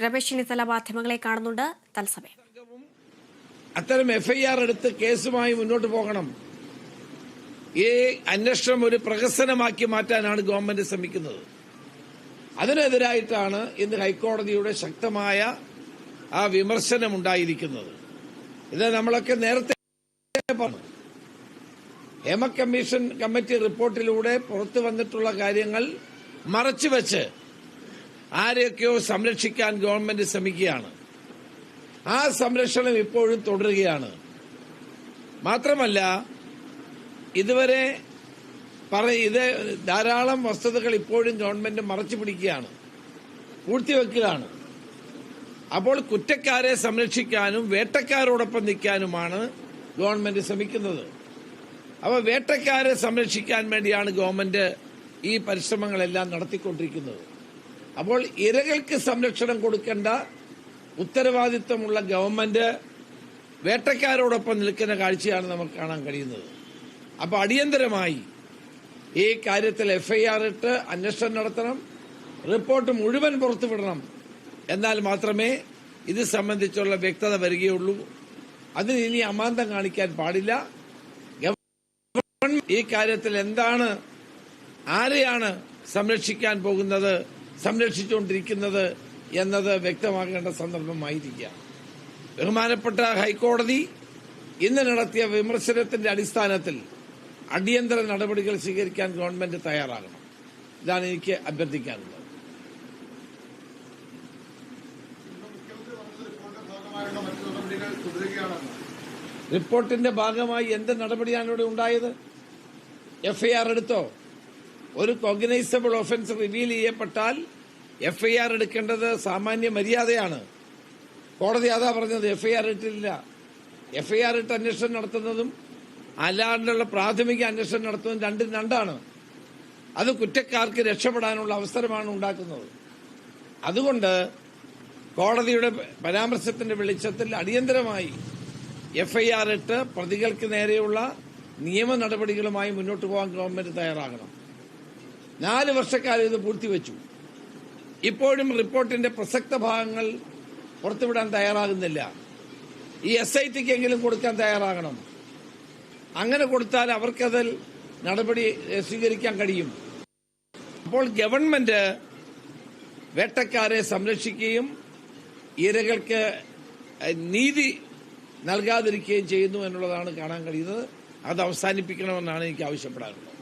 രമേശ് ചെന്നിത്തല മാധ്യമങ്ങളെ കാണുന്നുണ്ട്. തത്സമയം. അത്തരം എഫ്ഐആർ എടുത്ത് കേസുമായി മുന്നോട്ട് പോകണം. ഈ അന്വേഷണം ഒരു പ്രഹസനമാക്കി മാറ്റാനാണ് ഗവൺമെന്റ് ശ്രമിക്കുന്നത്. അതിനെതിരായിട്ടാണ് ഇന്ന് ഹൈക്കോടതിയുടെ ശക്തമായ ആ വിമർശനം ഉണ്ടായിരിക്കുന്നത്. ഇത് നമ്മളൊക്കെ നേരത്തെ പറഞ്ഞു. ഹേമ കമ്മീഷൻ കമ്മിറ്റി റിപ്പോർട്ടിലൂടെ പുറത്തു വന്നിട്ടുള്ള കാര്യങ്ങൾ മറച്ചുവെച്ച് ആരെയൊക്കെയോ സംരക്ഷിക്കാൻ ഗവൺമെന്റ് ശ്രമിക്കുകയാണ്. ആ സംരക്ഷണം ഇപ്പോഴും തുടരുകയാണ്. മാത്രമല്ല ഇതുവരെ പറ ഇത് ധാരാളം വസ്തുതകൾ ഇപ്പോഴും ഗവൺമെന്റ് മറച്ചു പിടിക്കുകയാണ്. പൂഴ്ത്തിവെക്കുകയാണ് അപ്പോൾ കുറ്റക്കാരെ സംരക്ഷിക്കാനും വേട്ടക്കാരോടൊപ്പം നിൽക്കാനുമാണ് ഗവൺമെന്റ് ശ്രമിക്കുന്നത്. അപ്പോൾ വേട്ടക്കാരെ സംരക്ഷിക്കാൻ വേണ്ടിയാണ് ഗവൺമെന്റ് ഈ പരിശ്രമങ്ങളെല്ലാം നടത്തിക്കൊണ്ടിരിക്കുന്നത്. അപ്പോൾ ഇരകൾക്ക് സംരക്ഷണം കൊടുക്കേണ്ട ഉത്തരവാദിത്വമുള്ള ഗവൺമെന്റ് വേട്ടക്കാരോടൊപ്പം നിൽക്കുന്ന കാഴ്ചയാണ് നമുക്ക് കാണാൻ കഴിയുന്നത്. അപ്പോൾ അടിയന്തരമായി ഈ കാര്യത്തിൽ എഫ്ഐആർ ഇട്ട് അന്വേഷണം നടത്തണം റിപ്പോർട്ട് മുഴുവൻ പുറത്തുവിടണം. എന്നാൽ മാത്രമേ ഇത് സംബന്ധിച്ചുള്ള വ്യക്തത വരികയുള്ളൂ. അതിന് ഇനി അമാന്തം കാണിക്കാൻ പാടില്ല. ഗവൺമെന്റ് ഈ കാര്യത്തിൽ എന്താണ് ആരെയാണ് സംരക്ഷിക്കാൻ പോകുന്നത് സംരക്ഷിച്ചുകൊണ്ടിരിക്കുന്നത് എന്നത് വ്യക്തമാക്കേണ്ട സന്ദർഭമായിരിക്കാം. ബഹുമാനപ്പെട്ട ഹൈക്കോടതി ഇന്ന് നടത്തിയ വിമർശനത്തിന്റെ അടിസ്ഥാനത്തിൽ അടിയന്തര നടപടികൾ സ്വീകരിക്കാൻ ഗവൺമെന്റ് തയ്യാറാകണം. ഇതാണ് എനിക്ക് അഭ്യർത്ഥിക്കാനുള്ളത്. റിപ്പോർട്ടിന്റെ ഭാഗമായി എന്ത് നടപടിയാണ് ഇവിടെ ഉണ്ടായത്? എഫ്ഐആർ എടുത്തോ? ഒരു കോഗ്നൈസബിൾ ഒഫൻസ് റിവീൽ ചെയ്യപ്പെട്ടാൽ എഫ്ഐആർ എടുക്കേണ്ടത് സാമാന്യ മര്യാദയാണ്. കോടതി അതാ പറഞ്ഞത് എഫ്ഐആർ ഇട്ടില്ല എഫ്ഐആർ ഇട്ട് അന്വേഷണം നടത്തുന്നതും അല്ലാണ്ടുള്ള പ്രാഥമിക അന്വേഷണം നടത്തുന്നതും രണ്ടും രണ്ടാണ്. അത് കുറ്റക്കാർക്ക് രക്ഷപ്പെടാനുള്ള അവസരമാണ് ഉണ്ടാക്കുന്നത്. അതുകൊണ്ട് കോടതിയുടെ പരാമർശത്തിന്റെ വെളിച്ചത്തിൽ അടിയന്തരമായി എഫ്ഐആർ ഇട്ട് പ്രതികൾക്ക് നേരെയുള്ള നിയമ നടപടികളുമായി മുന്നോട്ട് പോകാൻ ഗവൺമെന്റ് തയ്യാറാകണം. നാല് വർഷക്കാലം ഇത് പൂഴ്ത്തിവെച്ചു. ഇപ്പോഴും റിപ്പോർട്ടിന്റെ പ്രസക്ത ഭാഗങ്ങൾ പുറത്തുവിടാൻ തയ്യാറാകുന്നില്ല. ഈ എസ് ഐ ടിക്കെങ്കിലും കൊടുക്കാൻ തയ്യാറാകണം. അങ്ങനെ കൊടുത്താൽ അവർക്കതിൽ നടപടി സ്വീകരിക്കാൻ കഴിയും. അപ്പോൾ ഗവൺമെന്റ് വേട്ടക്കാരെ സംരക്ഷിക്കുകയും ഇരകൾക്ക് നീതി നൽകാതിരിക്കുകയും ചെയ്യുന്നു എന്നുള്ളതാണ് കാണാൻ കഴിയുന്നത്. അത് അവസാനിപ്പിക്കണമെന്നാണ് എനിക്ക് ആവശ്യപ്പെടാനുള്ളത്